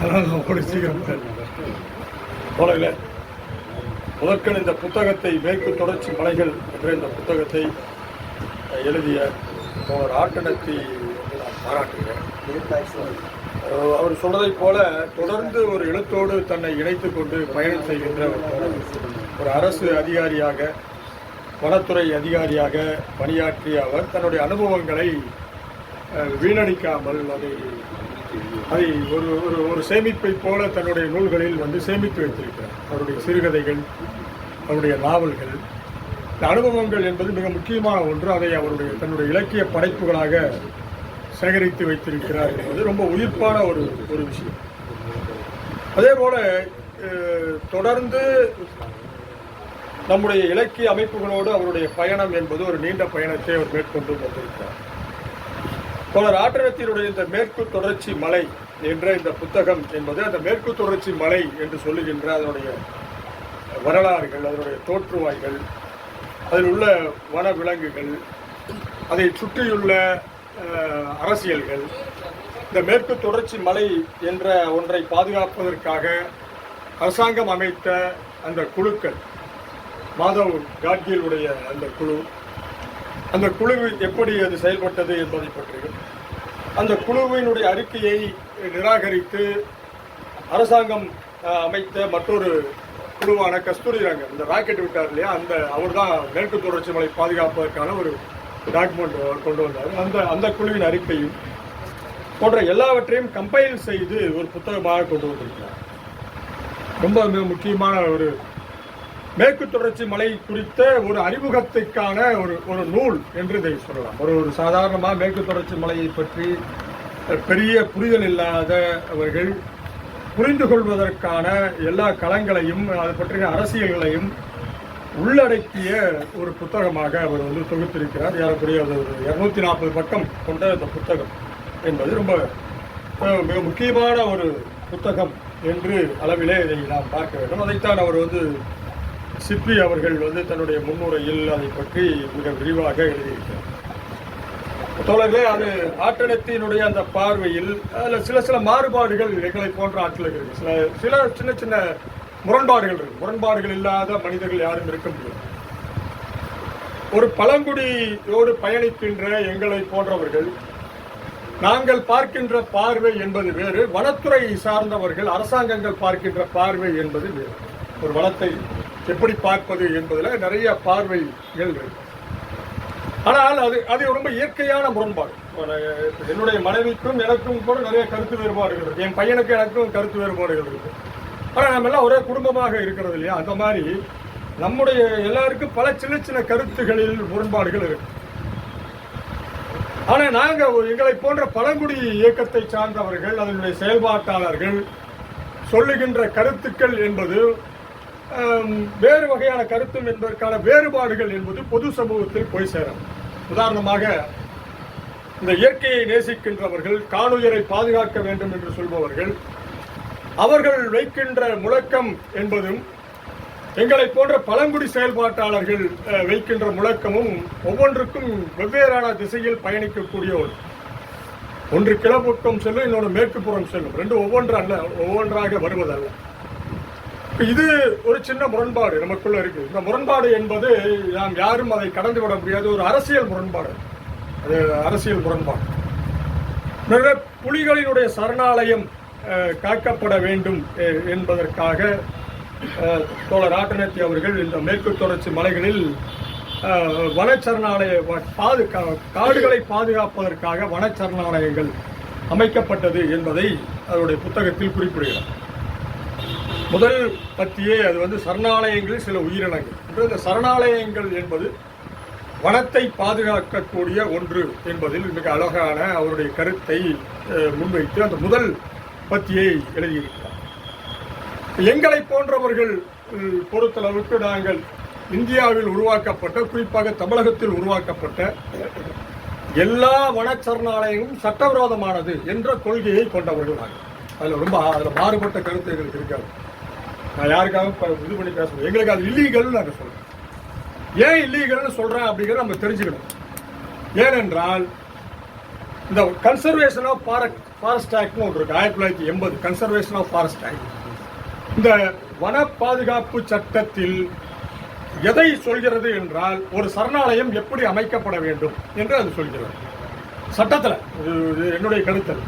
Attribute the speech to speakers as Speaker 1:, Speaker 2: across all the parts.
Speaker 1: அதனால் நான் சீக்கிரம் முதற்கண் இந்த புத்தகத்தை மேற்கு தொடர்ச்சி மலைகள் என்ற இந்த புத்தகத்தை எழுதிய தோழர் ஆட்டனத்தி நான் பாராட்டுகிறேன். அவர் சொன்னதைப் போல தொடர்ந்து ஒரு எழுத்தோடு தன்னை இணைத்துக் கொண்டு பயணம் செய்கின்ற ஒரு ஒரு அரசு அதிகாரியாக வனத்துறை அதிகாரியாக பணியாற்றிய அவர் தன்னுடைய அனுபவங்களை வீணடிக்காமல் அதை அதை ஒரு ஒரு ஒரு சேமிப்பை போல தன்னுடைய நூல்களில் வந்து சேமித்து வைத்திருக்கிறார். அவருடைய சிறுகதைகள் அவருடைய நாவல்கள். இந்த அனுபவங்கள் என்பது மிக முக்கியமான ஒன்று. அதை அவருடைய தன்னுடைய இலக்கிய படைப்புகளாக சேகரித்து வைத்திருக்கிறார் என்பது ரொம்ப உயிர்ப்பான ஒரு ஒரு விஷயம். அதே போல தொடர்ந்து நம்முடைய இலக்கிய அமைப்புகளோடு அவருடைய பயணம் என்பது ஒரு நீண்ட பயணத்தை அவர் மேற்கொண்டு வந்திருக்கிறார் தொடர் ஆற்றத்தினுடைய இந்த மேற்கு தொடர்ச்சி மலை என்ற இந்த புத்தகம் என்பது அந்த மேற்கு தொடர்ச்சி மலை என்று சொல்லுகின்ற அதனுடைய வரலாறுகள் அதனுடைய தோற்றுவாய்கள் அதில் உள்ள வன விலங்குகள் அதை சுற்றியுள்ள அரசியல்கள் இந்த மேற்கு தொடர்ச்சி மலை என்ற ஒன்றை பாதுகாப்பதற்காக அரசாங்கம் அமைத்த அந்த குழுக்கள் மாதவ் காட்கிலுடைய அந்த குழு அந்த குழு எப்படி அது செயல்பட்டது என்பதை பற்றியும் அந்த குழுவினுடைய அறிக்கையை நிராகரித்து அரசாங்கம் அமைத்த மற்றொரு குழுவான கஸ்தூரி ரங்கன் இந்த ராக்கெட் விட்டார் இல்லையா அந்த அவர் தான் மேற்கு தொடர்ச்சி மலை பாதுகாப்பதற்கான ஒரு டாக்குமெண்ட் கொண்டு வந்தார். அந்த அந்த குழுவின் அறிக்கையும் போன்ற எல்லாவற்றையும் கம்பைல் செய்து ஒரு புத்தகமாக கொண்டு வந்திருக்கிறார். ரொம்ப மிக முக்கியமான ஒரு மேற்கு தொடர்ச்சி மலை குறித்த ஒரு அறிமுகத்திற்கான ஒரு ஒரு நூல் என்று இதை சொல்லலாம். ஒரு ஒரு சாதாரணமாக மேற்கு தொடர்ச்சி மலையை பற்றி பெரிய புரிதல் இல்லாத அவர்கள் புரிந்து கொள்வதற்கான எல்லா களங்களையும் அது பற்றிய அரசியல்களையும் உள்ளடக்கிய ஒரு புத்தகமாக அவர் வந்து தொகுத்திருக்கிறார். ஏறக்குறைய அது ஒரு இரநூத்தி நாற்பது பக்கம் கொண்ட இந்த புத்தகம் என்பது ரொம்ப மிக முக்கியமான ஒரு புத்தகம் என்று அளவிலே இதை நாம் பார்க்க வேண்டும். அதைத்தான் அவர் வந்து சிப்பி அவர்கள் வந்து தன்னுடைய முன்னுரையில் அதை பற்றி மிக விரிவாக எழுதியிருக்கிறார். தோழர்களே அது ஆட்டணத்தினுடைய அந்த பார்வையில் அதில் சில சில மாறுபாடுகள் எங்களை போன்ற ஆட்களுக்கு இருக்கு. சில சில சின்ன சின்ன முரண்பாடுகள் இருக்கு. முரண்பாடுகள் இல்லாத மனிதர்கள் யாரும் இருக்க முடியாது. ஒரு பழங்குடியோடு பயணிக்கின்ற எங்களை போன்றவர்கள் நாங்கள் பார்க்கின்ற பார்வை என்பது வேறு வனத்துறை சார்ந்தவர்கள் அரசாங்கங்கள் பார்க்கின்ற பார்வை என்பது வேறு. ஒரு வளத்தை எப்படி பார்ப்பது என்பதில் நிறைய பார்வைகள் இருக்கு. ஆனால் அது அது ரொம்ப இயற்கையான முரண்பாடு. என்னுடைய மனைவிக்கும் எனக்கும் கூட நிறைய கருத்து வேறுபாடுகள் இருக்குது என் பையனுக்கு எனக்கும் கருத்து வேறுபாடுகள் இருக்குது ஆனால் நம்ம எல்லாம் ஒரே குடும்பமாக இருக்கிறது இல்லையா? அந்த மாதிரி நம்முடைய எல்லாருக்கும் பல சின்ன சின்ன கருத்துகளில் முரண்பாடுகள் இருக்கு. ஆனால் நாங்கள் எங்களை போன்ற பழங்குடி இயக்கத்தை சார்ந்தவர்கள் அதனுடைய செயல்பாட்டாளர்கள் சொல்லுகின்ற கருத்துக்கள் என்பது வேறு வகையான கருத்தும் என்பதற்கான வேறுபாடுகள் என்பது பொது சமூகத்தில் போய் சேரும். உதாரணமாக இந்த இயற்கையை நேசிக்கின்றவர்கள் காணுயரை பாதுகாக்க வேண்டும் என்று சொல்பவர்கள் அவர்கள் வைக்கின்ற முழக்கம் என்பதும் எங்களை போன்ற பழங்குடி செயல்பாட்டாளர்கள் வைக்கின்ற முழக்கமும் ஒவ்வொன்றுக்கும் வெவ்வேறான திசையில் பயணிக்கக்கூடிய ஒன்று. ஒன்று கிழப்புறம் செல்லும் இன்னொன்று மேற்குப்புறம் செல்லும். ரெண்டு ஒவ்வொன்று அல்ல ஒவ்வொன்றாக வருவதல்ல. இது ஒரு சின்ன முரண்பாடு நமக்குள்ள இருக்கு. இந்த முரண்பாடு என்பது நாம் யாரும் அதை கடந்து விட முடியாது. ஒரு அரசியல் முரண்பாடு. அது அரசியல் முரண்பாடு. நிறைய புலிகளினுடைய சரணாலயம் காக்கப்பட வேண்டும் என்பதற்காக தோழர் ஆட்டநத்தி அவர்கள் இந்த மேற்கு தொடர்ச்சி மலைகளில் வனச்சரணாலய பாதுகா பாது காடுகளை பாதுகாப்பதற்காக வனச்சரணாலயங்கள் அமைக்கப்பட்டது என்பதை அவருடைய புத்தகத்தில் குறிப்பிடுகிறார். முதல் பத்தியே அது வந்து சரணாலயங்களில் சில உயிரினங்கள். இந்த சரணாலயங்கள் என்பது வனத்தை பாதுகாக்கக்கூடிய ஒன்று என்பதில் மிக அழகான அவருடைய கருத்தை முன்வைத்து அந்த முதல் பத்தியை எழுதியிருக்கிறார். எங்களை போன்றவர்கள் பொறுத்தளவுக்கு நாங்கள் இந்தியாவில் உருவாக்கப்பட்ட குறிப்பாக தமிழகத்தில் உருவாக்கப்பட்ட எல்லா வனச்சரணாலயங்களும் சட்டவிரோதமானது என்ற கொள்கையை கொண்டவர்கள் நாங்கள் அதில் ரொம்ப அதில் மாறுபட்ட கருத்து எங்களுக்கு இருக்காது. நான் யாருக்காகவும் இது பண்ணி பேச எங்களுக்கு அது இல்லீகல்னு நாங்கள் சொல்கிறோம் ஏன் இல்லீகல்னு சொல்கிறேன் அப்படிங்கிறத நம்ம தெரிஞ்சுக்கணும். ஏனென்றால் இந்த கன்சர்வேஷன் ஆஃப் ஃபாரஸ்ட் ஆக்ட்னு ஒன்று இருக்குது ஆயிரத்தி தொள்ளாயிரத்தி எண்பது கன்சர்வேஷன் ஆஃப் ஃபாரஸ்ட் ஆக்ட் இந்த வன பாதுகாப்பு சட்டத்தில் எதை சொல்கிறது என்றால் ஒரு சரணாலயம் எப்படி அமைக்கப்பட வேண்டும் என்று அது சொல்கிறது. சட்டத்தில் இது என்னுடைய கருத்தல்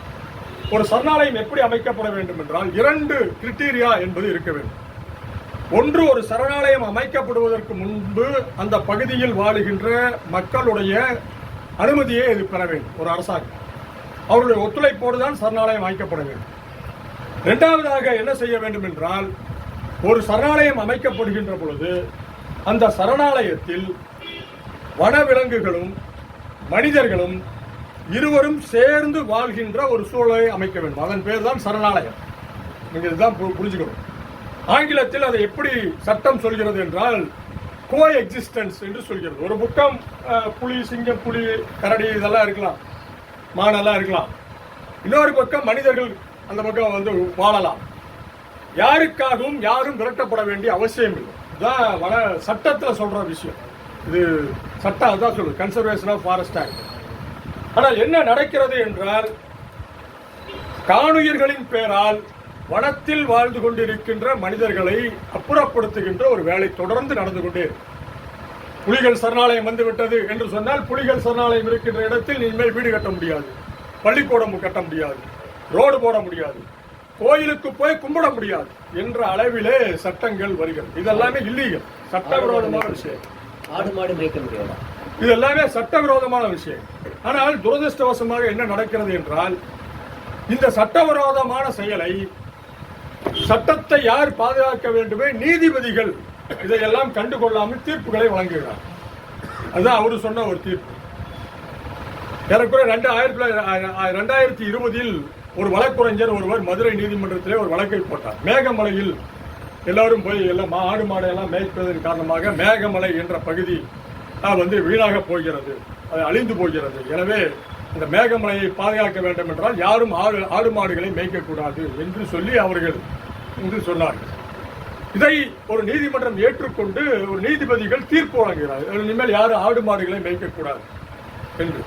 Speaker 1: ஒரு சரணாலயம் எப்படி அமைக்கப்பட வேண்டும் என்றால் இரண்டு கிரிட்டீரியா என்பது இருக்க வேண்டும். ஒன்று ஒரு சரணாலயம் அமைக்கப்படுவதற்கு முன்பு அந்த பகுதியில் வாழுகின்ற மக்களுடைய அனுமதியை இது பெற வேண்டும் ஒரு அரசாங்கம். அவருடைய ஒத்துழைப்போடு தான் சரணாலயம் அமைக்கப்பட வேண்டும். இரண்டாவதாக என்ன செய்ய வேண்டும் என்றால் ஒரு சரணாலயம் அமைக்கப்படுகின்ற பொழுது அந்த சரணாலயத்தில் வனவிலங்குகளும் மனிதர்களும் இருவரும் சேர்ந்து வாழ்கின்ற ஒரு சூழலை அமைக்க வேண்டும். அதன் பேர் தான் சரணாலயம். நீங்கள் இதுதான் பு- புரிஞ்சுக்கணும். ஆங்கிலத்தில் அதை எப்படி சட்டம் சொல்கிறது என்றால் கோ எக்ஸிஸ்டன்ஸ் என்று சொல்கிறது. ஒரு புக்கம் புலி சிங்கம் புலி கரடி இதெல்லாம் இருக்கலாம். மானெல்லாம் இருக்கலாம். இன்னொரு பக்கம் மனிதர்கள் அந்த பக்கம் வந்து வாழலாம். யாருக்காகவும் யாரும் விரட்டப்பட வேண்டிய அவசியம் இல்லை. இதுதான் வன சட்டத்தில் சொல்கிற விஷயம். இது சட்டம் அதான் சொல்லுது. கன்சர்வேஷன் ஆஃப் ஃபாரஸ்ட் ஆக்ட் ஆனால் என்ன நடக்கிறது என்றால் காணுயிர்களின் பேரால் வனத்தில் வாழ்ந்து கொண்டிருக்கின்ற மனிதர்களை அப்புறப்படுத்துகின்ற ஒரு வேலை தொடர்ந்து நடந்து கொண்டே. புலிகள் சரணாலயம் வந்து விட்டது என்று சொன்னால் புலிகள் சரணாலயம் இருக்கின்ற இடத்தில் இனிமேல் வீடு கட்ட முடியாது. பள்ளிக்கூடம் கட்ட முடியாது. ரோடு போட முடியாது. கோயிலுக்கு போய் கும்பிட முடியாது என்ற அளவிலே சட்டங்கள் வருகிறது. இதெல்லாமே இல்லீகல். சட்டவிரோதமான விஷயம்.
Speaker 2: ஆடு மாடு மேய்க்க முடியாதா?
Speaker 1: இது எல்லாமே சட்டவிரோதமான விஷயம். ஆனால் துரதிருஷ்டவசமாக என்ன நடக்கிறது என்றால் இந்த சட்டவிரோதமான செயலை சட்டத்தை யார் பாதுகாக்க வேண்டுமே நீதிபதிகள் இதையெல்லாம் கண்டுகொள்ளாமல் தீர்ப்புகளை வழங்குகிறார். அதுதான் அவரு சொன்ன ஒரு தீர்ப்பு. ஏறக்குறைய ரெண்டு ஆயிரத்தி ரெண்டாயிரத்தி இருபதில் ஒரு வழக்குரைஞர் ஒருவர் மதுரை நீதிமன்றத்திலே ஒரு வழக்கை போட்டார். மேகமலையில் எல்லாரும் போய் எல்லாம் ஆடு மாடு எல்லாம் மேய்ப்பதன் காரணமாக மேகமலை என்ற பகுதி வந்து வீணாக போகிறது. அது அழிந்து போகிறது. எனவே இந்த மேகமலையை பாதுகாக்க வேண்டும் என்றால் யாரும் ஆடு ஆடு மாடுகளை மேய்க்கக்கூடாது என்று சொல்லி அவர்கள் என்று சொன்னார்கள். இதை ஒரு நீதிமன்றம் ஏற்றுக்கொண்டு ஒரு நீதிபதிகள் தீர்ப்பு வழங்குகிறார்கள். இனிமேல் யாரும் ஆடு மாடுகளை மேய்க்கக்கூடாது என்று.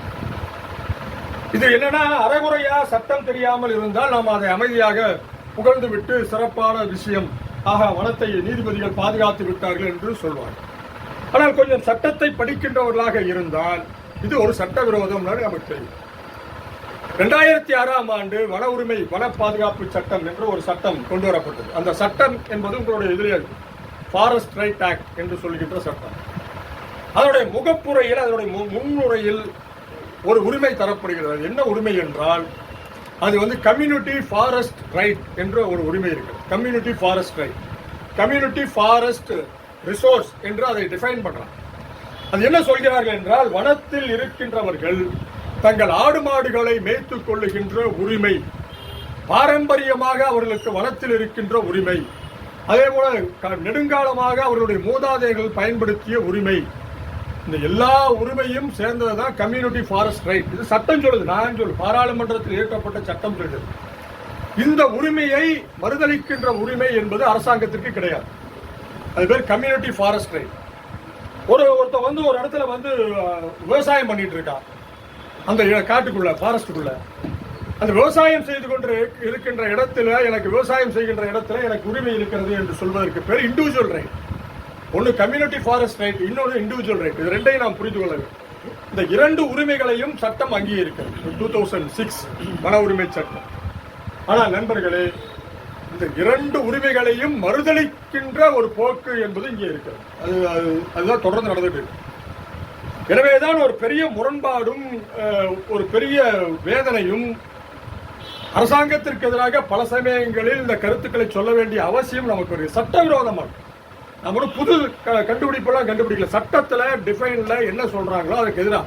Speaker 1: இது என்னன்னா அறகுறையா சட்டம் தெரியாமல் இருந்தால் நாம் அதை அமைதியாக புகழ்ந்து விட்டு சிறப்பான விஷயம். ஆக வனத்தை நீதிபதிகள் பாதுகாத்து விட்டார்கள் என்று சொல்வார்கள். ஆனால் கொஞ்சம் சட்டத்தை படிக்கின்றவர்களாக இருந்தால் இது ஒரு சட்டவிரோதம் நமக்கு தெரியும். ரெண்டாயிரத்தி ஆறாம் ஆண்டு வன உரிமை வன பாதுகாப்பு சட்டம் என்று ஒரு சட்டம் கொண்டு வரப்பட்டது. அந்த சட்டம் என்பது உங்களுடைய இதிலே ஃபாரஸ்ட் ரைட் ஆக்ட் என்று சொல்கின்ற சட்டம். அதனுடைய முகப்புரையில் அதனுடைய மு- முன்னுரையில் ஒரு உரிமை தரப்படுகிறது. என்ன உரிமை என்றால் அது வந்து கம்யூனிட்டி ஃபாரஸ்ட் ரைட் என்ற ஒரு உரிமை இருக்கு community forest right community forest resource என்று அதை டிஃபைன் பண்ணுறான் அது என்ன சொல்கிறார்கள் என்றால் வனத்தில் இருக்கின்றவர்கள் தங்கள் ஆடு மாடுகளை மேய்த்து கொள்ளுகின்ற உரிமை பாரம்பரியமாக அவர்களுக்கு வனத்தில் இருக்கின்ற உரிமை அதே போல க- நெடுங்காலமாக அவர்களுடைய மூதாதைகள் பயன்படுத்திய உரிமை. இந்த எல்லா உரிமையும் சேர்ந்தது தான் கம்யூனிட்டி ஃபாரஸ்ட் ரைட் இது சட்டம் சொல்லுது நான் சொல்லு பாராளுமன்றத்தில் இயற்றப்பட்ட சட்டம் சொல்லுது. இந்த உரிமையை மறுதளிக்கின்ற உரிமை என்பது அரசாங்கத்திற்கு கிடையாது. அது பேர் கம்யூனிட்டி ஃபாரஸ்ட் ஒரு ஒருத்தன் வந்து ஒரு இடத்துல வந்து விவசாயம் பண்ணிட்டு இருக்கான் அந்த இட- காட்டுக்குள்ள ஃபாரஸ்டுக்குள்ள அந்த விவசாயம் செய்து கொண்டு இருக்கின்ற இடத்துல எனக்கு விவசாயம் செய்கின்ற இடத்துல எனக்கு உரிமை இருக்கிறது என்று சொல்வதற்கு பேர் இண்டிவிஜுவல் ரைட் ஒன்று கம்யூனிட்டி ஃபாரஸ்ட் ரைட் இன்னொன்று இண்டிவிஜுவல் ரைட் இது ரெண்டையும் நாம் புரிந்து கொள்ள வேண்டும். இந்த இரண்டு உரிமைகளையும் சட்டம் அங்கீகரிக்கிறது. டூ தௌசண்ட் சிக்ஸ் மன உரிமை சட்டம். ஆனால் நண்பர்களே இந்த இரண்டு உரிமைகளையும் மறுதளிக்கின்ற ஒரு போக்கு என்பது இங்கே இருக்கிறது. அது அது- அதுதான் தொடர்ந்து நடந்துட்டு இருக்கு. எனவேதான் ஒரு பெரிய முரண்பாடும் ஒரு பெரிய வேதனையும் அரசாங்கத்திற்கு எதிராக பல சமயங்களில் இந்த கருத்துக்களை சொல்ல வேண்டிய அவசியம் நமக்கு ஒரு சட்டவிரோதமாக. நம்ம ஒரு புது க- கண்டுபிடிப்பெல்லாம் கண்டுபிடிக்கல. சட்டத்துல டிஃபைன்ல என்ன சொல்றாங்களோ அதுக்கு எதிராக.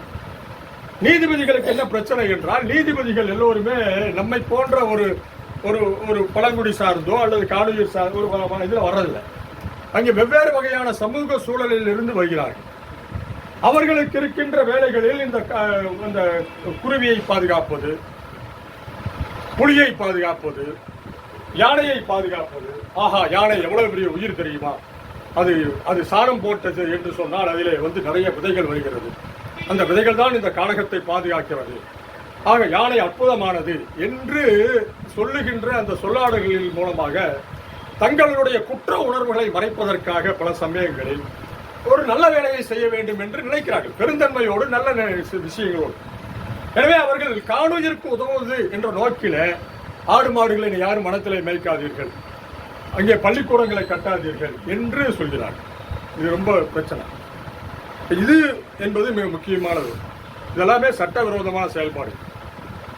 Speaker 1: நீதிபதிகளுக்கு என்ன பிரச்சனை என்றால் நீதிபதிகள் எல்லோருமே நம்மை போன்ற ஒரு ஒரு ஒரு பழங்குடி சார்ந்தோ அல்லது காடுயிர் சார் ஒரு இதில் இதுல வர்றதில்லை. அங்கே வெவ்வேறு வகையான சமூக சூழலில் இருந்து வருகிறார்கள். அவர்களுக்கு இருக்கின்ற வேலைகளில் இந்த அந்த இந்த குருவியை பாதுகாப்பது புலியை பாதுகாப்பது யானையை பாதுகாப்பது. ஆஹா யானை எவ்வளவு பெரிய உயிர் தெரியுமா? அது அது சாரம் போட்டது என்று சொன்னால் அதிலே வந்து நிறைய விதைகள் வருகிறது. அந்த விதைகள் தான் இந்த காடகத்தை பாதுகாக்கிறது. ஆக யானை அற்புதமானது என்று சொல்லுகின்ற அந்த சொல்லாடல்களின் மூலமாக தங்களுடைய குற்ற உணர்வுகளை மறைப்பதற்காக பல சமயங்களில் ஒரு நல்ல வேலையை செய்ய வேண்டும் என்று நினைக்கிறார்கள். பெருந்தன்மையோடு நல்ல விஷயங்களோடு. எனவே அவர்கள் காணுயிருக்கு உதவுவது என்ற நோக்கில ஆடு மாடுகளை யாரும் மனத்திலே மேய்க்காதீர்கள். அங்கே பள்ளிக்கூடங்களை கட்டாதீர்கள் என்று சொல்கிறார்கள். இது ரொம்ப பிரச்சனை. இது என்பது மிக முக்கியமானது. இதெல்லாமே சட்டவிரோதமான செயல்பாடு.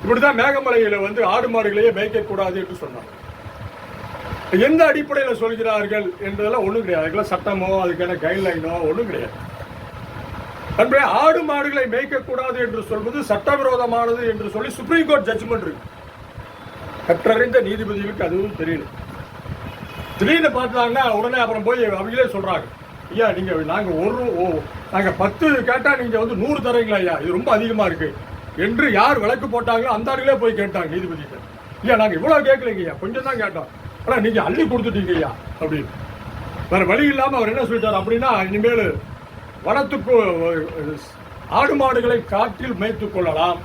Speaker 1: இப்படிதான் மேகமலையில வந்து ஆடு மாடுகளையே மேய்க்கக்கூடாது என்று சொன்னாங்க. எந்த அடிப்படையில் சொல்கிறார்கள் என்றதெல்லாம் ஒண்ணும் கிடையாது. அதுக்கெல்லாம் சட்டமோ அதுக்கான கைட்லைனோ ஒண்ணும் கிடையாது. அன்பே ஆடு மாடுகளை மேய்க்கக்கூடாது என்று சொல்வது சட்டவிரோதமானது என்று சொல்லி சுப்ரீம் கோர்ட் ஜட்ஜ்மெண்ட் இருக்கு. கற்றறிந்த நீதிபதிகளுக்கு அதுவும் தெரியல. திடீர்னு பார்த்தாங்கன்னா உடனே அப்புறம் போய் அவங்களே சொல்றாங்க. ஐயா நீங்க நாங்க ஒரு ஓ நாங்க பத்து கேட்டா நீங்க வந்து நூறு தரீங்களா ஐயா? இது ரொம்ப அதிகமா இருக்கு. என்று யார் விளக்கு போட்டாங்களோ அந்த ஆளுகளே போய் கேட்டாங்க நீதிபதிகள் ஐயா நாங்கள் இவ்வளோ கேட்கலைங்க ஐயா கொஞ்சம் தான் கேட்டோம். ஆனால் நீங்கள் அள்ளி கொடுத்துட்டீங்க ஐயா அப்படின்னு. வேறு வழி இல்லாமல் அவர் என்ன சொல்லிட்டார் அப்படின்னா இனிமேல் வனத்துக்கு ஆடு மாடுகளை காற்றில் மேய்த்து கொள்ளலாம்.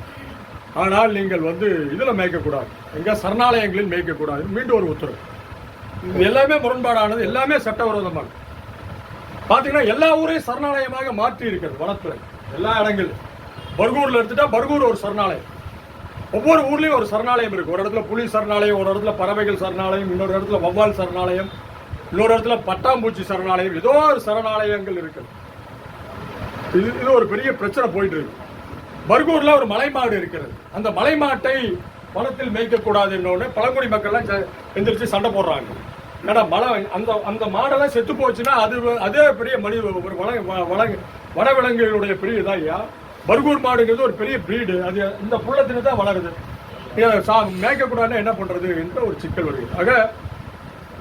Speaker 1: ஆனால் நீங்கள் வந்து இதில் மேய்க்கக்கூடாது. எங்கே சரணாலயங்களில் மேய்க்கக்கூடாது. மீண்டும் ஒரு உத்தரவு. இது எல்லாமே முரண்பாடானது எல்லாமே சட்டவிரோதமாக பார்த்தீங்கன்னா எல்லா ஊரையும் சரணாலயமாக மாற்றி இருக்கிறது வனத்துறை எல்லா இடங்களிலும். பர்கூரில் எடுத்துட்டா பர்கூர் ஒரு சரணாலயம். ஒவ்வொரு ஊர்லேயும் ஒரு சரணாலயம் இருக்குது ஒரு இடத்துல புலி சரணாலயம் ஒரு இடத்துல பறவைகள் சரணாலயம் இன்னொரு இடத்துல வவ்வால் சரணாலயம் இன்னொரு இடத்துல பட்டாம்பூச்சி சரணாலயம். ஏதோ ஒரு சரணாலயங்கள் இருக்குது இது இது ஒரு பெரிய பிரச்சனை போயிட்டு இருக்கு. பர்கூரில் ஒரு மலைமாடு இருக்கிறது. அந்த மலைமாட்டை வனத்தில் மேய்க்கக்கூடாது என்னோட பழங்குடி மக்கள்லாம் எந்திரிச்சு சண்டை போடுறாங்க. ஏன்னா மலை அந்த அந்த மாடெல்லாம் செத்து போச்சுன்னா அது அதே பெரிய மனித ஒரு வன வ- வன வனவிலங்குகளுடைய பெரிய இதாக ஐயா. பர்கூர் மாடுங்கிறது ஒரு பெரிய பிரீடு அது இந்த புள்ளத்தினு தான் வளருது. இதை சா- மேய்க்கக்கூடாதுன்னா என்ன பண்ணுறது என்ற ஒரு சிக்கல் வருகிறது ஆக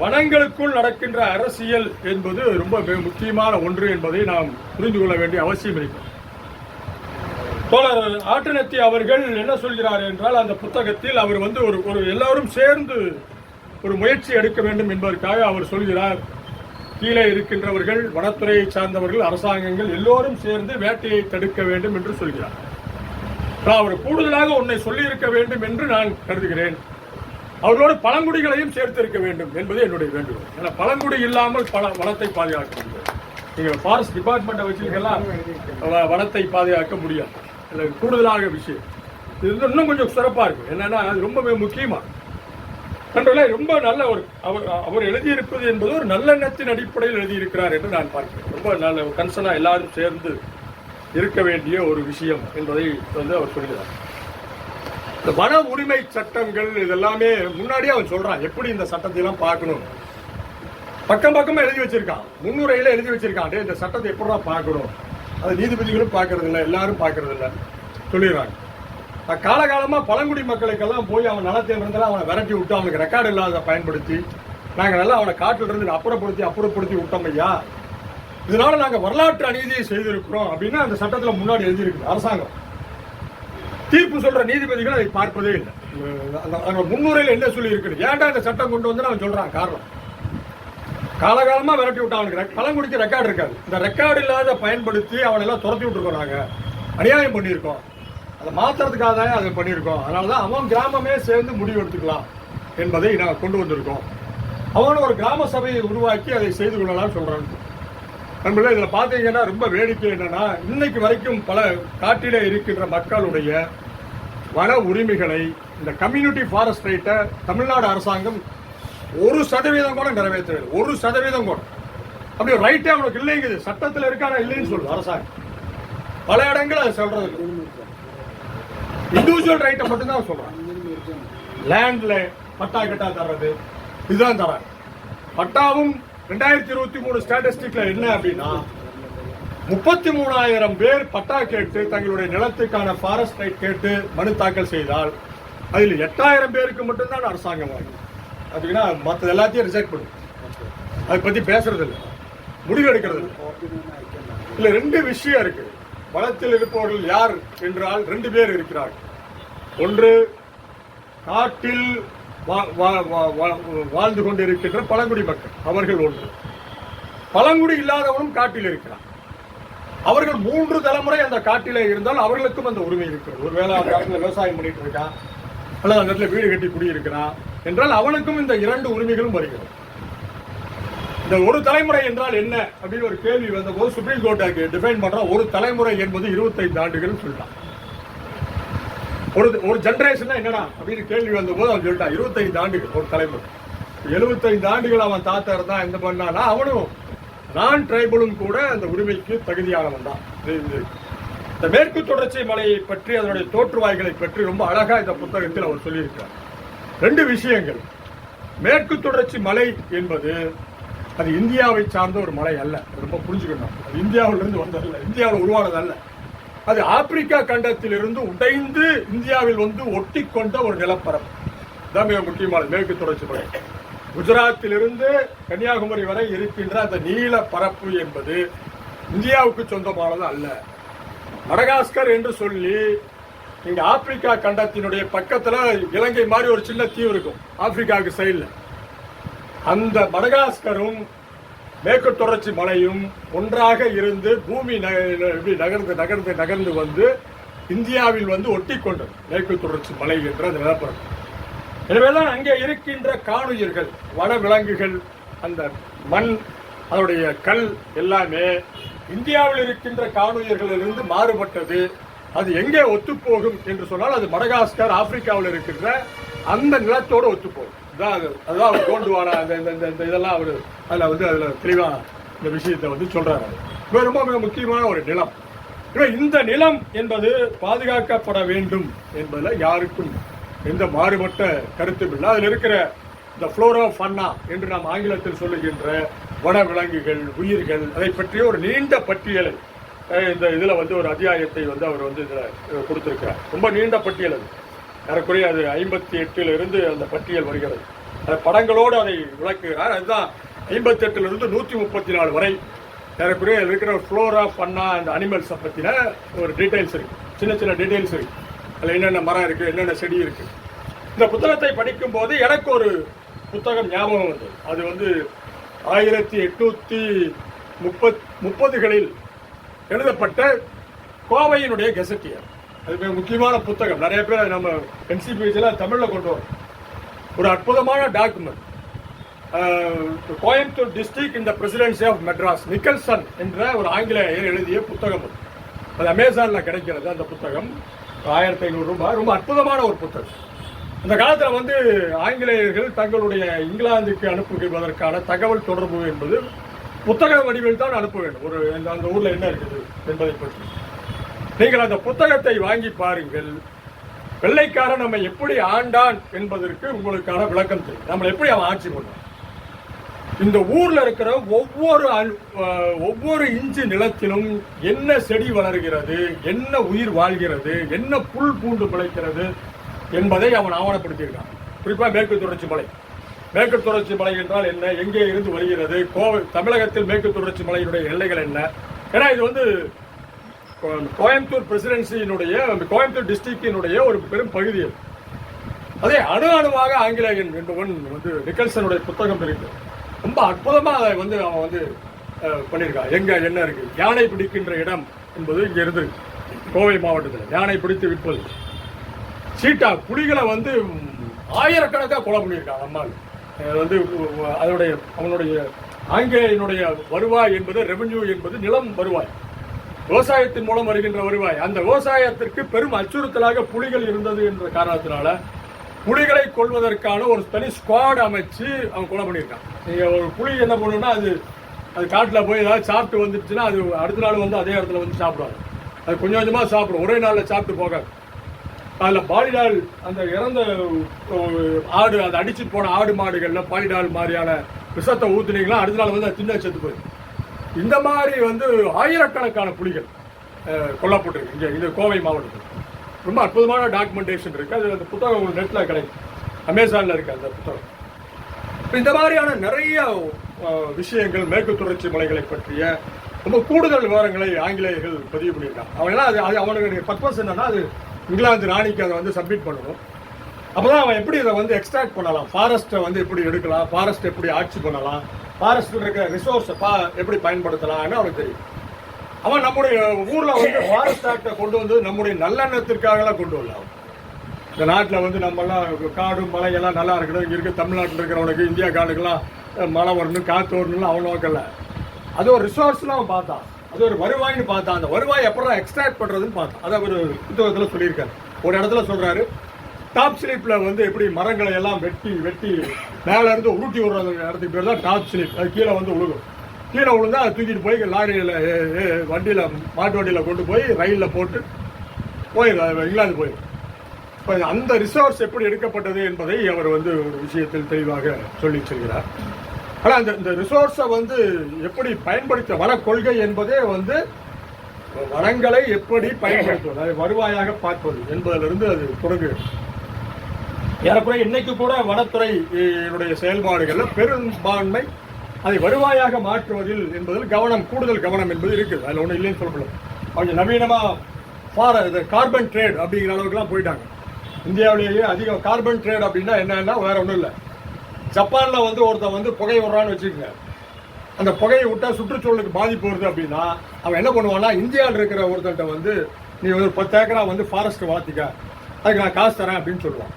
Speaker 1: வனங்களுக்குள் நடக்கின்ற அரசியல் என்பது ரொம்ப முக்கியமான ஒன்று என்பதை நாம் புரிந்து கொள்ள வேண்டிய அவசியம் இருக்கிறது தோழர் ஆட்டநத்தி அவர்கள் என்ன சொல்கிறார் என்றால் அந்த புத்தகத்தில் அவர் வந்து ஒரு ஒரு எல்லாரும் சேர்ந்து ஒரு முயற்சி எடுக்க வேண்டும் என்பதற்காக அவர் சொல்கிறார். கீழே இருக்கின்றவர்கள் வனத்துறையை சார்ந்தவர்கள் அரசாங்கங்கள் எல்லோரும் சேர்ந்து வேட்டையை தடுக்க வேண்டும் என்று சொல்கிறார். நான் அவர் கூடுதலாக உன்னை சொல்லியிருக்க வேண்டும் என்று நான் கருதுகிறேன். அவர்களோடு பழங்குடிகளையும் சேர்த்திருக்க வேண்டும் என்பது என்னுடைய வேண்டுகோள். ஏன்னா பழங்குடி இல்லாமல் பல வனத்தை பாதுகாக்க முடியாது. நீங்கள் ஃபாரஸ்ட் டிபார்ட்மெண்ட்டை வச்சிருக்கலாம் வ- வனத்தை பாதுகாக்க முடியாது. இல்லை கூடுதலாக விஷயம். இது வந்து இன்னும் கொஞ்சம் சிறப்பாக இருக்கும். என்னென்னா அது ரொம்பவே முக்கியமாக நண்பர்களே ரொம்ப நல்ல ஒரு அவர் அவர் எழுதியிருப்பது என்பது ஒரு நல்லெண்ணத்தின் அடிப்படையில் எழுதியிருக்கிறார் என்று நான் பார்க்கிறேன். ரொம்ப நல்ல கன்சனாக எல்லாரும் சேர்ந்து இருக்க வேண்டிய ஒரு விஷயம் என்பதை வந்து அவர் சொல்கிறார். இந்த வன உரிமை சட்டங்கள் இதெல்லாமே முன்னாடியே அவன் சொல்கிறான் எப்படி இந்த சட்டத்தையெல்லாம் பார்க்கணும்? பக்கம் பக்கமாக எழுதி வச்சிருக்கான். முன்னுரையில் எழுதி வச்சிருக்கான். இந்த சட்டத்தை எப்படா பார்க்கணும்? அது நீதிபதிகளும் பார்க்கறதில்ல எல்லாரும் பார்க்கறதில்ல. சொல்லிடுறாங்க. காலகாலமாக பழங்குடி மக்களுக்கெல்லாம் போய் அவன் நலத்தை இருந்தாலும் அவனை விரட்டி விட்டு அவனுக்கு ரெக்கார்டு இல்லாத பயன்படுத்தி நாங்கள் நல்லா அவனை காட்டிலிருந்து அப்புறப்படுத்தி அப்புறப்படுத்தி விட்டோம் ஐயா. இதனால நாங்கள் வரலாற்று அநீதியை செய்திருக்கிறோம் அப்படின்னு அந்த சட்டத்தில் முன்னாடி எழுதியிருக்கு அரசாங்கம். தீர்ப்பு சொல்ற நீதிபதிகள் அதை பார்ப்பதே இல்லை. அந்த- முன்னுரையில் என்ன சொல்லி ஏன்டா இந்த சட்டம் கொண்டு வந்து அவன் சொல்றான் காரணம். காலகாலமாக விரட்டி விட்டான் அவனுக்கு ரெக்- பழங்குடிக்கு ரெக்கார்டு இருக்காது. இந்த ரெக்கார்டு இல்லாத பயன்படுத்தி அவனை எல்லாம் துரத்தி விட்டுருக்கோம் நாங்கள் அநியாயம் பண்ணியிருக்கோம். அதை மாற்றுறதுக்காக தான் அதை பண்ணியிருக்கோம். அதனால தான் அவன் கிராமமே சேர்ந்து முடிவு எடுத்துக்கலாம் என்பதை நாங்கள் கொண்டு வந்திருக்கோம். அவன் ஒரு கிராம சபையை உருவாக்கி அதை செய்து கொள்ளலாம் சொல்கிறான் நண்பர்களே இதில் பார்த்தீங்கன்னா ரொம்ப வேடிக்கை என்னன்னா இன்னைக்கு வரைக்கும் பல காட்டிலே இருக்கின்ற மக்களுடைய வன உரிமைகளை இந்த கம்யூனிட்டி ஃபாரஸ்ட் ரைட்டை தமிழ்நாடு அரசாங்கம் ஒரு சதவீதம் கூட நிறைவேற்றவில்லை. ஒரு சதவீதம் கூட. அப்படி ரைட்டே அவனுக்கு இல்லைங்குது. சட்டத்தில் இருக்கான இல்லைன்னு சொல்லுது அரசாங்கம். பல இடங்கள் அதை சொல்றது இண்டிவிஜுவல் ரைட்டை மட்டும்தான் சொல்றாங்க லேண்ட்ல பட்டா கட்டா தர்றது இதுதான் தராங்க பட்டாவும் ரெண்டாயிரத்தி இருபத்தி மூணு ஸ்டாட்டிஸ்டிக்ல என்ன அப்படின்னா முப்பத்தி மூணாயிரம் பேர் பட்டா கேட்டு தங்களுடைய நிலத்துக்கான ஃபாரஸ்ட் ரைட் கேட்டு மனு தாக்கல் செய்தால் அதில் எட்டாயிரம் பேருக்கு மட்டும்தான் அரசாங்கம் வாங்கி. அப்படின்னா மற்ற எல்லாத்தையும் ரிஜெக்ட் பண்ணும் அதை பற்றி பேசுறது இல்லை முடிவு எடுக்கிறது இல்லை இல்லை ரெண்டு விஷயம் இருக்குது வளத்தில் இருப்பவர்கள் யார் என்றால் ரெண்டு பேர் இருக்கிறார்கள். ஒன்று காட்டில் வா- வா- வா- வா- வாழ்ந்து கொண்டிருக்கின்ற பழங்குடி மக்கள். அவர்கள் ஒன்று. பழங்குடி இல்லாதவனும் காட்டில் இருக்கிறான். அவர்கள் மூன்று தலைமுறை அந்த காட்டிலே இருந்தால் அவர்களுக்கும் அந்த உரிமை இருக்கிறது. ஒருவேளை அந்த இடத்துல விவசாயம் பண்ணிட்டு இருக்கான் அல்லது அந்த இடத்துல வீடு கட்டி குடியிருக்கிறான் என்றால் அவனுக்கும் இந்த இரண்டு உரிமைகளும் வருகிறது. இந்த ஒரு தலைமுறை என்றால் என்ன அப்படின்னு ஒரு கேள்வி வந்தபோது சுப்ரீம் கோர்ட் டிஃபைன் பண்ற. ஒரு தலைமுறை என்பது இருபத்தைந்து ஆண்டுகள் சொல்லிட்டான் ஒரு ஒரு ஜென்ரேஷன் என்னடா அப்படின்னு கேள்வி வந்தபோது அவன் சொல்லிட்டான் இருபத்தைந்து ஆண்டுகள் ஒரு தலைமுறை. எழுபத்தைந்து ஆண்டுகள் அவன் தாத்தா இருந்தான் என்ன பண்ணானா அவனும் நான் டிரைபலும் கூட அந்த உரிமைக்கு தகுதியானவன் தான். இந்த மேற்கு தொடர்ச்சி மலையை பற்றி அதனுடைய தோற்றுவாய்களை பற்றி ரொம்ப அழகா இந்த புத்தகத்தில் அவர் சொல்லியிருக்கிறார். ரெண்டு விஷயங்கள். மேற்கு தொடர்ச்சி மலை என்பது அது இந்தியாவை சார்ந்த ஒரு மலை அல்ல. ரொம்ப புரிஞ்சுக்கணும். அது இந்தியாவிலிருந்து வந்ததல்ல. இந்தியாவில் உருவானதல்ல. அது ஆப்பிரிக்கா கண்டத்திலிருந்து உடைந்து இந்தியாவில் வந்து ஒட்டி கொண்ட ஒரு நிலப்பரப்பு. தான் மிக முக்கியமான மேற்கு தொடர்ச்சி மலை குஜராத்திலிருந்து கன்னியாகுமரி வரை இருக்கின்ற அந்த நீல பரப்பு என்பது இந்தியாவுக்கு சொந்தமானது அல்ல. மடகாஸ்கர் என்று சொல்லி இங்கே ஆப்பிரிக்கா கண்டத்தினுடைய பக்கத்தில் இலங்கை மாதிரி ஒரு சின்ன தீவு இருக்கும். ஆப்பிரிக்காவுக்கு சைடில் அந்த மடகாஸ்கரும் மேற்கு தொடர்ச்சி மலையும் ஒன்றாக இருந்து பூமி ந- நகர்ந்து நகர்ந்து நகர்ந்து வந்து இந்தியாவில் வந்து ஒட்டி கொண்டது. மேற்கு தொடர்ச்சி மலை என்ற அந்த நிலப்பரப்பு. எனவேதான் அங்கே இருக்கின்ற காணுயிர்கள் வனவிலங்குகள் அந்த மண் அதனுடைய கல் எல்லாமே இந்தியாவில் இருக்கின்ற காணுயிர்களிலிருந்து மாறுபட்டது. அது எங்கே ஒத்துப்போகும் என்று சொன்னால் அது மடகாஸ்கர் ஆப்பிரிக்காவில் இருக்கின்ற அந்த நிலத்தோடு ஒத்துப்போம். இதான் அது அதுதான் அவர் அந்த இந்த- இந்த இதெல்லாம் அவர் அதில் வந்து அதில் தெளிவாக இந்த விஷயத்தை வந்து சொல்கிறாரு இது ரொம்ப மிக முக்கியமான ஒரு நிலம். இந்த நிலம் என்பது பாதுகாக்கப்பட வேண்டும் என்பதில் யாருக்கும் எந்த மாறுபட்ட கருத்தும் இல்லை. அதில் இருக்கிற இந்த ஃப்ளோரோ ஃபன்னா என்று நாம் ஆங்கிலத்தில் சொல்லுகின்ற வனவிலங்குகள் உயிர்கள் அதை பற்றிய ஒரு நீண்ட பட்டியலை இந்த இதில் வந்து ஒரு அத்தியாயத்தை வந்து அவர் வந்து இதில் கொடுத்துருக்கிறார். ரொம்ப நீண்ட பட்டியல் அது. ஏறக்குறைய அது ஐம்பத்தி எட்டில் இருந்து அந்த பட்டியல் வருகிறது. அந்த படங்களோடு அதை விளக்குகிறார். அதுதான் ஐம்பத்தி இருந்து நூற்றி முப்பத்தி நாலு வரை ஏறக்குறைய இருக்கிற ஃப்ளோரா ஃபன்னா அந்த அனிமல்ஸை பற்றின ஒரு டீட்டெயில்ஸ் இருக்குது சின்ன சின்ன டீட்டெயில்ஸ் இருக்குது அதில் என்னென்ன மரம் இருக்குது என்னென்ன செடி இருக்குது இந்த புத்தகத்தை படிக்கும்போது எனக்கு ஒரு புத்தகம் ஞாபகம் வந்தது அது வந்து ஆயிரத்தி எட்நூற்றி முப்பத் முப்பதுகளில் எழுதப்பட்ட கோவையினுடைய கெசட்டியர் அது மிக முக்கியமான புத்தகம். நிறைய பேர் அது நம்ம என்சிபிஎஸ்ல தமிழில் கொண்டு வரோம். ஒரு அற்புதமான டாக்குமெண்ட் கோயம்புத்தூர் டிஸ்ட்ரிக்ட் இந்த பிரசிடென்சி ஆஃப் மெட்ராஸ் நிக்கல்சன் என்ற ஒரு ஆங்கிலேயர் எழுதிய புத்தகம் அது. அது கிடைக்கிறது அந்த புத்தகம். ஆயிரத்தி ஐநூறு ரூபாய். ரொம்ப அற்புதமான ஒரு புத்தகம். அந்த காலத்தில் வந்து ஆங்கிலேயர்கள் தங்களுடைய இங்கிலாந்துக்கு அனுப்புவதற்கான தகவல் தொடர்பு என்பது புத்தக வடிவில் தான் அனுப்ப வேண்டும். ஒரு அந்த ஊரில் என்ன இருக்குது என்பதை பற்றி. நீங்கள் அந்த புத்தகத்தை வாங்கி பாருங்கள். வெள்ளைக்காரன் நம்ம எப்படி ஆண்டான் என்பதற்கு உங்களுக்கான விளக்கம் தெரியும் நம்மளை எப்படி அவன் ஆட்சி பண்ணுவான்? இந்த ஊர்ல இருக்கிற ஒவ்வொரு ஒவ்வொரு இன்ச்சு நிலத்திலும் என்ன செடி வளர்கிறது என்ன உயிர் வாழ்கிறது என்ன புல் பூண்டு முளைக்கிறது என்பதை அவன் ஆவணப்படுத்தியிருக்கான். குறிப்பா மேற்கு தொடர்ச்சி மலை. மேற்கு தொடர்ச்சி மலை என்றால் என்ன? எங்கே இருந்து வருகிறது? கோவை தமிழகத்தில் மேற்கு தொடர்ச்சி மலையினுடைய எல்லைகள் என்ன? ஏன்னா இது வந்து கோயம்புத்தூர் பிரசிடென்சியினுடைய அந்த கோயம்புத்தூர் டிஸ்ட்ரிக்டினுடைய ஒரு பெரும் பகுதி அது. அதே அணு அணுவாக ஆங்கிலேயன் என்பவன் வந்து நிக்கல்சனுடைய புத்தகம் இருக்கு. ரொம்ப அற்புதமாக அதை வந்து அவன் வந்து அஹ், பண்ணியிருக்கான். எங்க என்ன இருக்கு? யானை பிடிக்கின்ற இடம் என்பது இங்க இருந்து கோவை மாவட்டத்தில். யானை பிடித்து விற்பது. சீட்டா புலிகளை வந்து ஆயிரக்கணக்காக கொலை பண்ணியிருக்கான் நம்மால் அது வந்து அதனுடைய அவனுடைய ஆங்கிலேயனுடைய வருவாய் என்பது ரெவென்யூ என்பது நிலம் வருவாய். விவசாயத்தின் மூலம் வருகின்ற வருவாய். அந்த விவசாயத்திற்கு பெரும் அச்சுறுத்தலாக புலிகள் இருந்தது என்ற காரணத்தினால புலிகளை கொள்வதற்கான ஒரு தனி ஸ்குவாட் அமைச்சு அவன் கொலை பண்ணியிருக்கான். நீங்கள் ஒரு புலி என்ன பண்ணுன்னா அது அது காட்டில் போய் ஏதாவது சாப்பிட்டு வந்துருச்சுன்னா அது அடுத்த நாள் வந்து அதே இடத்துல வந்து சாப்பிடுவாங்க. அது கொஞ்சம் கொஞ்சமாக சாப்பிடும். ஒரே நாளில் சாப்பிட்டு போகாது. அதில் பாலிடால் அந்த இறந்த ஆடு அதை அடிச்சுட்டு போன ஆடு மாடுகளில் பாலிடால் மாதிரியான விஷத்தை ஊற்றுனீங்கன்னா அடுத்த நாள் வந்து அது தின்ன செத்து போயிடும். இந்த மாதிரி வந்து ஆயிரக்கணக்கான புலிகள் கொல்லப்பட்டிருக்கு. இங்கே இது கோவை மாவட்டத்தில். ரொம்ப அற்புதமான டாக்குமெண்டேஷன் இருக்குது அது அந்த புத்தகம் உங்களுக்கு நெட்டில் கிடைக்கும். அமேசானில் இருக்குது அந்த புத்தகம். இப்போ இந்த மாதிரியான நிறைய விஷயங்கள் மேற்கு தொடர்ச்சி மலைகளை பற்றிய ரொம்ப கூடுதல் விவரங்களை ஆங்கிலேயர்கள் பதிவு பண்ணியிருக்காங்க. அவங்களாம் அது அது அவனுடைய பர்பஸ் என்னன்னா அது இங்கிலாந்து ராணிக்கு அதை வந்து சப்மிட் பண்ணணும். அப்பதான் அவன் எப்படி இதை வந்து எக்ஸ்ட்ராக்ட் பண்ணலாம்? ஃபாரஸ்ட்டை வந்து எப்படி எடுக்கலாம்? ஃபாரஸ்ட் எப்படி ஆட்சி பண்ணலாம்? ஃபாரஸ்ட்டில் இருக்கிற ரிசோர்ஸை பா எப்படி பயன்படுத்தலாம்னு அவனுக்கு தெரியும். அவன் நம்முடைய ஊரில் வந்து ஃபாரஸ்ட் ஆக்டை கொண்டு வந்து நம்முடைய நல்லெண்ணத்திற்காகலாம் கொண்டு வரலாம் இந்த நாட்டில் வந்து நம்மலாம் காடு மலையெல்லாம் நல்லா இருக்கணும். இங்கே இருக்க தமிழ்நாட்டில் இருக்கிறவனுக்கு இந்தியா காடுக்கெல்லாம் மழை வரணும் காற்று வரணும்னு அவன் நோக்கல அது ஒரு ரிசோர்ஸ்லாம் அவன் பார்த்தான். அது ஒரு வருவாய்னு பார்த்தான். அந்த வருவாய் எப்பறம் எக்ஸ்ட்ராக்ட் பண்ணுறதுன்னு பார்த்தான். அதை ஒரு புத்தகத்தில் சொல்லியிருக்காரு. ஒரு இடத்துல சொல்கிறாரு டாப் ஸ்லீப்பில் வந்து எப்படி மரங்களை எல்லாம் வெட்டி வெட்டி மேலே இருந்து உருட்டி விடுறது இடத்துக்கு பேர் தான் டாப் ஸ்லீப். அது கீழே வந்து உழுகும். கீழே விழுந்தா அதை தூக்கிட்டு போய் லாரியில் வண்டியில் மாட்டு வண்டியில் கொண்டு போய் ரயிலில் போட்டு போயிடும் இங்கிலாந்து போயிடும் இப்போ அந்த ரிசோர்ஸ் எப்படி எடுக்கப்பட்டது என்பதை அவர் வந்து ஒரு விஷயத்தில் தெளிவாக சொல்லி செல்கிறார். ஆனால் அந்த இந்த ரிசோர்ஸை வந்து எப்படி பயன்படுத்த வன கொள்கை என்பதே வந்து வனங்களை எப்படி பயன்படுத்துவது அதை வருவாயாக பார்ப்பது என்பதிலிருந்து அது தொடங்குகிறது. ஏறக்குறைய இன்னைக்கு கூட வனத்துறை என்னுடைய பெரும்பான்மை அதை வருவாயாக மாற்றுவதில் என்பதில் கவனம் கூடுதல் கவனம் என்பது இருக்குது. அதில் ஒன்றும் இல்லைன்னு சொல்ல முடியும் அவங்க நவீனமாக ஃபார இது கார்பன் ட்ரேட் அப்படிங்கிற அளவுக்குலாம் போயிட்டாங்க. இந்தியாவிலேயே அதிக கார்பன் ட்ரேட் அப்படின்னா என்னன்னா வேற ஒன்றும் இல்லை. ஜப்பானில் வந்து ஒருத்தன் வந்து புகை விடுறான்னு வச்சுக்கோங்க. அந்த புகையை விட்டா சுற்றுச்சூழலுக்கு பாதிப்பு வருது அப்படின்னா அவன் என்ன பண்ணுவான்னா இந்தியாவில் இருக்கிற ஒருத்தன்ட்ட வந்து நீ ஒரு பத்து ஏக்கரா வந்து ஃபாரஸ்ட் வளர்த்திக்க. அதுக்கு நான் காசு தரேன் அப்படின்னு சொல்லுவான்.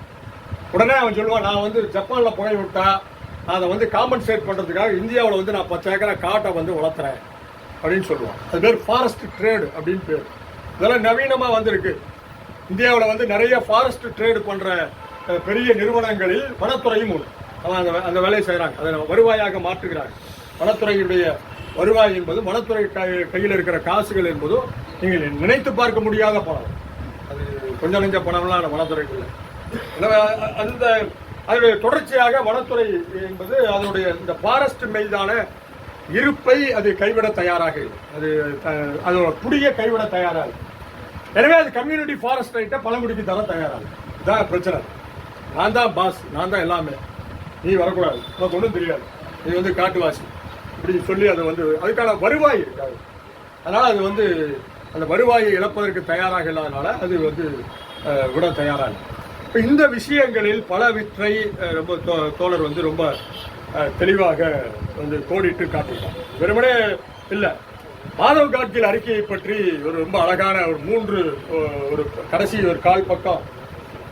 Speaker 1: உடனே அவன் சொல்லுவான் நான் வந்து ஜப்பானில் புகை விட்டா அதை வந்து காம்பன்சேட் பண்ணுறதுக்காக இந்தியாவில் வந்து நான் பத்து ஏக்கரா காட்டை வந்து வளர்த்துறேன் அப்படின்னு சொல்லுவான். அது பேர் ஃபாரஸ்ட் ட்ரேடு அப்படின்னு பேர். இதெல்லாம் நவீனமாக வந்திருக்கு. இந்தியாவில் வந்து நிறைய ஃபாரஸ்ட் ட்ரேடு பண்ணுற பெரிய நிறுவனங்களில் வனத்துறையும் ஒன்று அவன் அந்த அந்த வேலையை செய்கிறாங்க அதை நம்ம வருவாயாக மாற்றுகிறாங்க. வனத்துறையினுடைய வருவாய் என்பது வனத்துறை கை- கையில் இருக்கிற காசுகள் என்பதும் நீங்கள் நினைத்து பார்க்க முடியாத பணம். அது கொஞ்சம் நெஞ்ச பணம்லாம் அந்த எனவே அந்த அதனுடைய தொடர்ச்சியாக வனத்துறை என்பது அதனுடைய இந்த ஃபாரஸ்ட் மீதான இருப்பை அது கைவிட தயாராக அது த- அதோட குடியை கைவிட தயாராக எனவே அது கம்யூனிட்டி ஃபாரஸ்ட் ரைட்டை பழங்குடிக்கு தர தயாராக இதான் பிரச்சனை. நான் தான் பாஸ் நான் தான் எல்லாமே. நீ வரக்கூடாது. உனக்கு ஒன்றும் தெரியாது. நீ வந்து காட்டுவாசி. இப்படி சொல்லி அதை வந்து அதுக்கான வருவாய் இருக்காது. அதனால் அது வந்து அந்த வருவாயை இழப்பதற்கு தயாராக இல்லாதனால அது வந்து விட தயாராக இப்போ இந்த விஷயங்களில் பலவற்றை ரொம்ப தோ- தோழர் வந்து ரொம்ப தெளிவாக வந்து கோடிட்டு காட்டிட்டார் வெறுமனே இல்லை. மாதவ் காட்கில் அறிக்கையை பற்றி ஒரு ரொம்ப அழகான ஒரு மூன்று ஒரு கடைசி ஒரு கால் பக்கம்.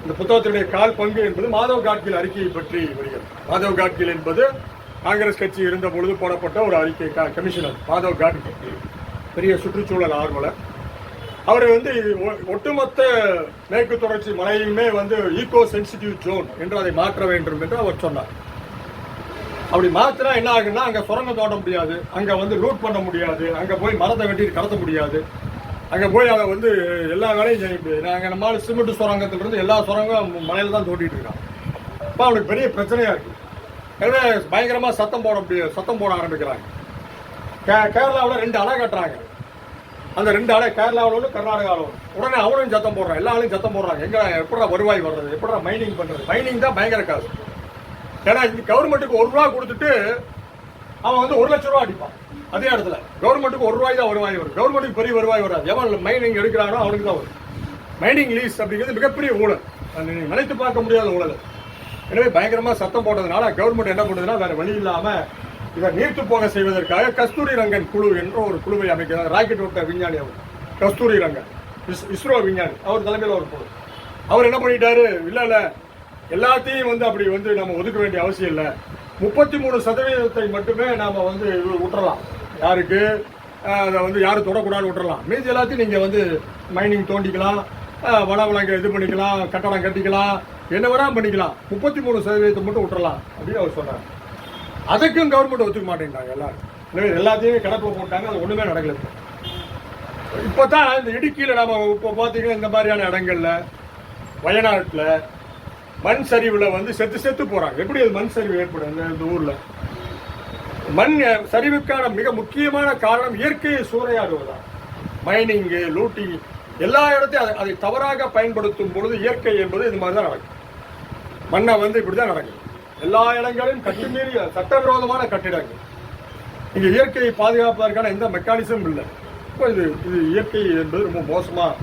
Speaker 1: இந்த புத்தகத்தினுடைய கால் பங்கு என்பது மாதவ் காட்கில் அறிக்கையை பற்றி வருகிறது. மாதவ் காட்கில் என்பது காங்கிரஸ் கட்சி இருந்த பொழுது போடப்பட்ட ஒரு அறிக்கை கமிஷனர் மாதவ் காட்கில் பெரிய சுற்றுச்சூழல் ஆர்வலர். அவர் வந்து ஒ- ஒட்டுமொத்த மேற்கு தொடர்ச்சி மலையுமே வந்து ஈகோ சென்சிட்டிவ் ஜோன் என்று அதை மாற்ற வேண்டும் என்று அவர் சொன்னார். அப்படி மாத்தினா என்ன ஆகுன்னா அங்கே சுரங்கம் தோட முடியாது அங்கே வந்து லூட் பண்ண முடியாது அங்கே போய் மரத்தை வெட்டி கடத்த முடியாது. அங்கே போய் அதை வந்து எல்லா வேலையும் செய்ய முடியாது. நாங்க நம்ம சிமெண்ட் சுரங்கத்திலிருந்து எல்லா சுரங்கம் மலையில் தான் தோண்டிட்டு இருக்கான். அப்போ அவனுக்கு பெரிய பிரச்சனையாக இருக்குது எனவே பயங்கரமாக சத்தம் போட முடியாது சத்தம் போட ஆரம்பிக்கிறாங்க. கே- கேரளாவில் ரெண்டு அணை கட்டுறாங்க. அந்த ரெண்டு ஆளே கேரளாவில் ஒன்று கர்நாடகாவில் ஒன்று உடனே அவனையும் சத்தம் போடுறான் எல்லா ஆளையும் சத்தம் போடுறாங்க. எங்கே எப்படா வருவாய் வர்றது? எப்படா மைனிங் பண்ணுறது மைனிங் தான் பயங்கர காசு. ஏன்னா இந்த கவர்மெண்ட்டுக்கு ஒரு ரூபா கொடுத்துட்டு அவன் வந்து ஒரு லட்ச ரூபா அடிப்பான். அதே இடத்துல கவர்மெண்ட்டுக்கு ஒரு ரூபாய் தான் வருவாய் வரும். கவர்மெண்ட்டுக்கு பெரிய வருவாய் வராது. எவன் மைனிங் எடுக்கிறானோ அவனுக்கு தான் வரும். மைனிங் லீஸ் அப்படிங்கிறது மிகப்பெரிய ஊழல் அது நினைத்து பார்க்க முடியாத ஊழல் எனவே பயங்கரமாக சத்தம் போட்டதுனால கவர்மெண்ட் என்ன பண்ணுதுன்னா வேறு வழி இல்லாமல் இதை நீர்த்து போக செய்வதற்காக கஸ்தூரி ரங்கன் குழு என்ற ஒரு குழுவை அமைக்கிறார். ராக்கெட் விட்ட விஞ்ஞானி அவர். கஸ்தூரி ரங்கன். இஸ்- இஸ்ரோ விஞ்ஞானி. அவர் தலைமையில் ஒரு குழு அவர் என்ன பண்ணிட்டாரு? இல்லை இல்லை. எல்லாத்தையும் வந்து அப்படி வந்து நம்ம ஒதுக்க வேண்டிய அவசியம் இல்லை. முப்பத்தி மூணு சதவீதத்தை மட்டுமே நாம் வந்து விட்டுறலாம் யாருக்கு? அதை வந்து யாரும் தொடக்கூடாதுன்னு விட்டுறலாம் மீதி எல்லாத்தையும் நீங்கள் வந்து மைனிங் தோண்டிக்கலாம். வள வளங்க இது பண்ணிக்கலாம் கட்டடம் கட்டிக்கலாம். என்ன வேணா பண்ணிக்கலாம். முப்பத்தி மூணு சதவீதத்தை மட்டும் விட்டுறலாம் அப்படின்னு அவர் சொன்னார். அதுக்கும் கவர்மெண்ட் ஒத்துக்க மாட்டேங்கிறாங்க எல்லாரும். எனவே எல்லாத்தையும் கணக்கில் போட்டாங்க அது ஒன்றுமே நடக்கல. இப்போ. தான் இந்த இடுக்கியில் நம்ம இப்போ பார்த்தீங்கன்னா இந்த மாதிரியான இடங்கள்ல வயநாட்டில் மண் சரிவில் வந்து செத்து செத்து போகிறாங்க எப்படி அது மண் சரிவு ஏற்படும்? இந்த- இந்த மண் சரிவுக்கான மிக முக்கியமான காரணம் இயற்கையை சூறையாடுவதுதான். மைனிங்கு லூட்டிங் எல்லா இடத்தையும் அதை- அதை தவறாக பயன்படுத்தும் பொழுது இயற்கை என்பது இது மாதிரி தான் நடக்கும். மண்ணை வந்து இப்படி தான் நடக்குது. எல்லா இடங்களிலும் கட்டுமீறிய சட்டவிரோதமான கட்டிடங்கள். இங்க இயற்கையை பாதுகாப்பதற்கான எந்த மெக்கானிசமும் இல்லை. இப்போ இது இது இயற்கை என்பது ரொம்ப மோசமா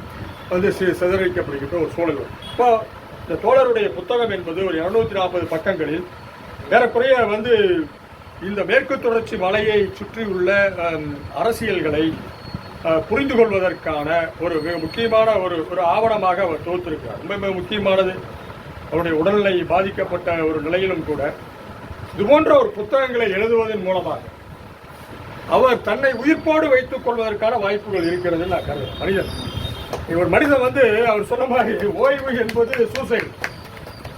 Speaker 1: வந்து சி- சிதறடிக்கப்படுகின்ற ஒரு சூழல் இப்போ இந்த தோழருடைய புத்தகம் என்பது ஒரு இருநூத்தி நாற்பது பக்கங்களில் ஏறக்குறைய வந்து இந்த மேற்கு தொடர்ச்சி மலையை சுற்றியுள்ள அரசியல்களை புரிந்து கொள்வதற்கான ஒரு மிக முக்கியமான ஒரு ஒரு ஆவணமாக அவர் தொகுத்திருக்கிறார். ரொம்ப மிக முக்கியமானது. அவருடைய உடல்நிலை பாதிக்கப்பட்ட ஒரு நிலையிலும் கூட இது போன்ற ஒரு புத்தகங்களை எழுதுவதன் மூலமாக அவர் தன்னை உயிர்ப்போடு வைத்துக் கொள்வதற்கான வாய்ப்புகள் இருக்கிறது நான் கருதுறேன் மனிதன். ஒரு மனிதன் வந்து அவர் சொன்ன மாதிரி ஓய்வு என்பது சூசைடு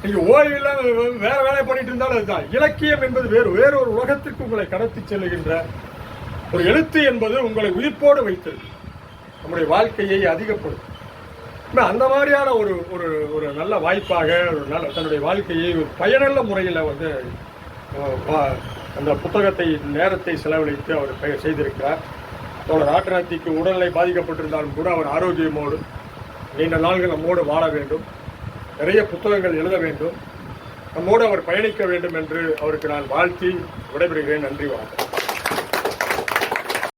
Speaker 1: நீங்கள் ஓய்வு இல்லாமல் வேற வேலை பண்ணிட்டு இருந்தாலும் அதுதான். இலக்கியம் என்பது வேறு வேறு ஒரு உலகத்திற்கு உங்களை கடத்தி செல்லுகின்ற ஒரு எழுத்து என்பது உங்களை உயிர்ப்போடு வைத்தது. நம்முடைய வாழ்க்கையை அதிகப்படுத்தும். ஆனால் அந்த மாதிரியான ஒரு ஒரு ஒரு நல்ல வாய்ப்பாக ஒரு நல்ல தன்னுடைய வாழ்க்கையை ஒரு பயனுள்ள முறையில் வந்து அந்த புத்தகத்தை நேரத்தை செலவழித்து அவர் பெயர் செய்திருக்கிறார். தோழர் ஆட்டநாத்திக்கு உடல்நிலை பாதிக்கப்பட்டிருந்தாலும் கூட அவர் ஆரோக்கியமோடு நீண்ட நாள்கள் நம்மோடு வாழ வேண்டும். நிறைய புத்தகங்கள் எழுத வேண்டும். நம்மோடு அவர் பயணிக்க வேண்டும் என்று அவருக்கு நான் வாழ்த்தி விடைபெறுகிறேன். நன்றி வணக்கம்.